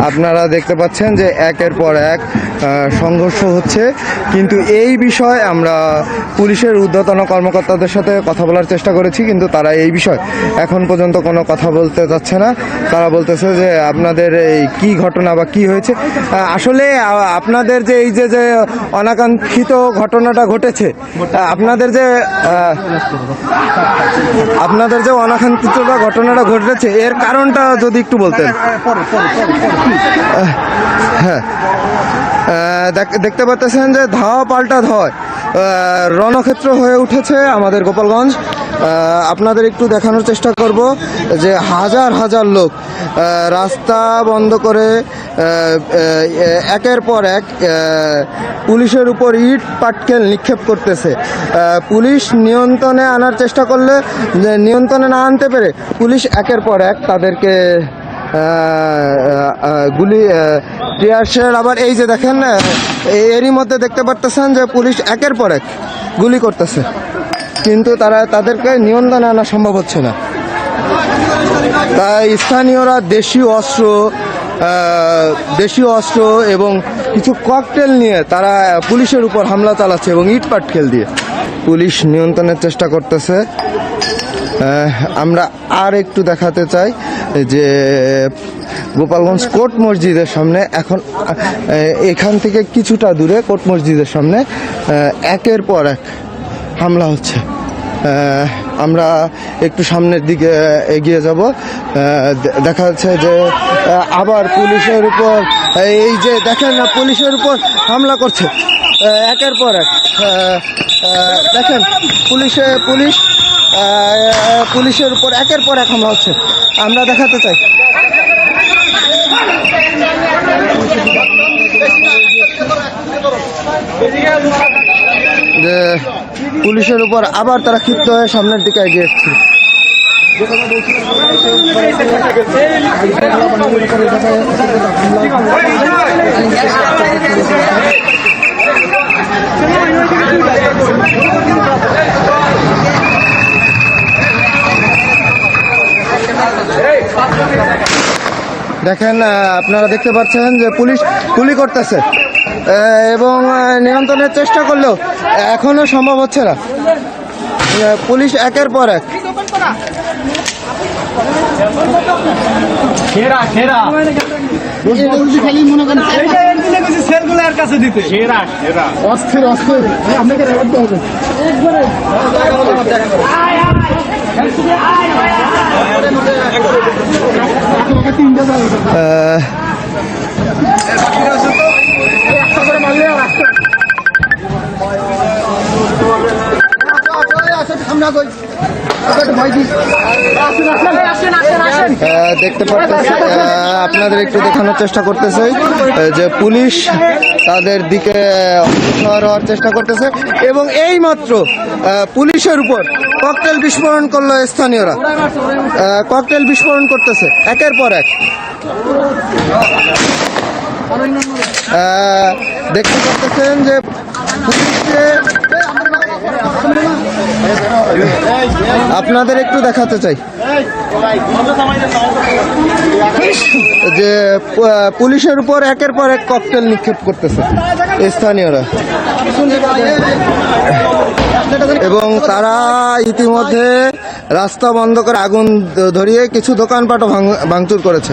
আপনারা দেখতে পাচ্ছেন যে একের পর এক সংঘর্ষ হচ্ছে। কিন্তু এই বিষয়ে আমরা পুলিশের ঊর্ধ্বতন কর্মকর্তাদের সাথে কথা বলার চেষ্টা করেছি, কিন্তু তারা এই বিষয় এখন পর্যন্ত কোনো কথা বলতে চাচ্ছে না। তারা বলতেছে যে আপনাদের এই কি ঘটনা বা কি হয়েছে। আসলে আপনাদের যে এই যে যে অনাকাঙ্ক্ষিত ঘটনাটা ঘটেছে আপনাদের যে আপনাদের যে অনাকাঙ্ক্ষিত ঘটনাটা ঘটেছে, এর কারণটা যদি একটু বলতেন। হ্যাঁ। দেখ- দেখতে পাচ্ছেন যে ধাওয়া পাল্টা আহ, রণক্ষেত্র হয়ে উঠেছে আমাদের গোপালগঞ্জ। আপনাদের একটু দেখানোর চেষ্টা করব যে হাজার হাজার লোক রাস্তা বন্ধ করে একের পর এক পুলিশের উপর ইট পাটকেল নিক্ষেপ করতেছে। পুলিশ নিয়ন্ত্রণে আনার চেষ্টা করলে নিয়ন্ত্রণে না আনতে পেরে পুলিশ একের পর এক তাদেরকে গুলি টিয়ারশেল আবার এই যে দেখেন এরই মধ্যে দেখতে পারতেছেন যে পুলিশ একের পর এক গুলি করতেছে। কিন্তু তারা তাদেরকে নিয়ন্ত্রণে আনা সম্ভব হচ্ছে না। তাই স্থানীয়রা দেশীয় অস্ত্র দেশীয় অস্ত্র এবং কিছু ককটেল নিয়ে তারা পুলিশের উপর হামলা চালাচ্ছে এবং ইট পাটকেল দিয়ে পুলিশ নিয়ন্ত্রণের চেষ্টা করতেছে। আমরা আর একটু দেখাতে চাই যে গোপালগঞ্জ কোর্ট মসজিদের সামনে এখন এখান থেকে কিছুটা দূরে কোর্ট মসজিদের সামনে একের পর এক হামলা হচ্ছে। আমরা একটু সামনের দিকে এগিয়ে যাব। দেখা যাচ্ছে যে আবার পুলিশের উপর, এই যে দেখেন না, পুলিশের উপর হামলা করছে। একের পর এক। দেখেন, পুলিশে পুলিশ পুলিশের উপর একের পর এক হামলা হচ্ছে। আমরা দেখাতে চাই। যে পুলিশের উপর আবার তারা ক্ষিপ্ত হয়ে সামনের দিকে এগিয়ে এসছে। দেখেন আপনারা দেখতে পাচ্ছেন যে পুলিশ গুলি করতেছে। এবং নিয়ন্ত্রণের চেষ্টা করলেও এখনও সম্ভব হচ্ছে না। পুলিশ একের পর এক। অস্থির অস্থির। আপনাকে দেখতে পাচ্ছেন আপনাদের একটু দেখানোর চেষ্টা করতেছে যে পুলিশ তাদের দিকে হওয়ার চেষ্টা করতেছে এবং এই মাত্র পুলিশের উপর ককটেল বিস্ফোরণ করল স্থানীয়রা। ককটেল বিস্ফোরণ করতেছে একের পর এক। দেখতে পাচ্ছেন যে আপনাদের একটু দেখাতে চাই। যে পুলিশের উপর একের পর এক ককটেল নিক্ষেপ করতেছে। স্থানীয়রা। এবং তারা ইতিমধ্যে রাস্তা বন্ধ করে আগুন ধরিয়ে কিছু দোকানপাটও ভাঙ- ভাঙচুর করেছে।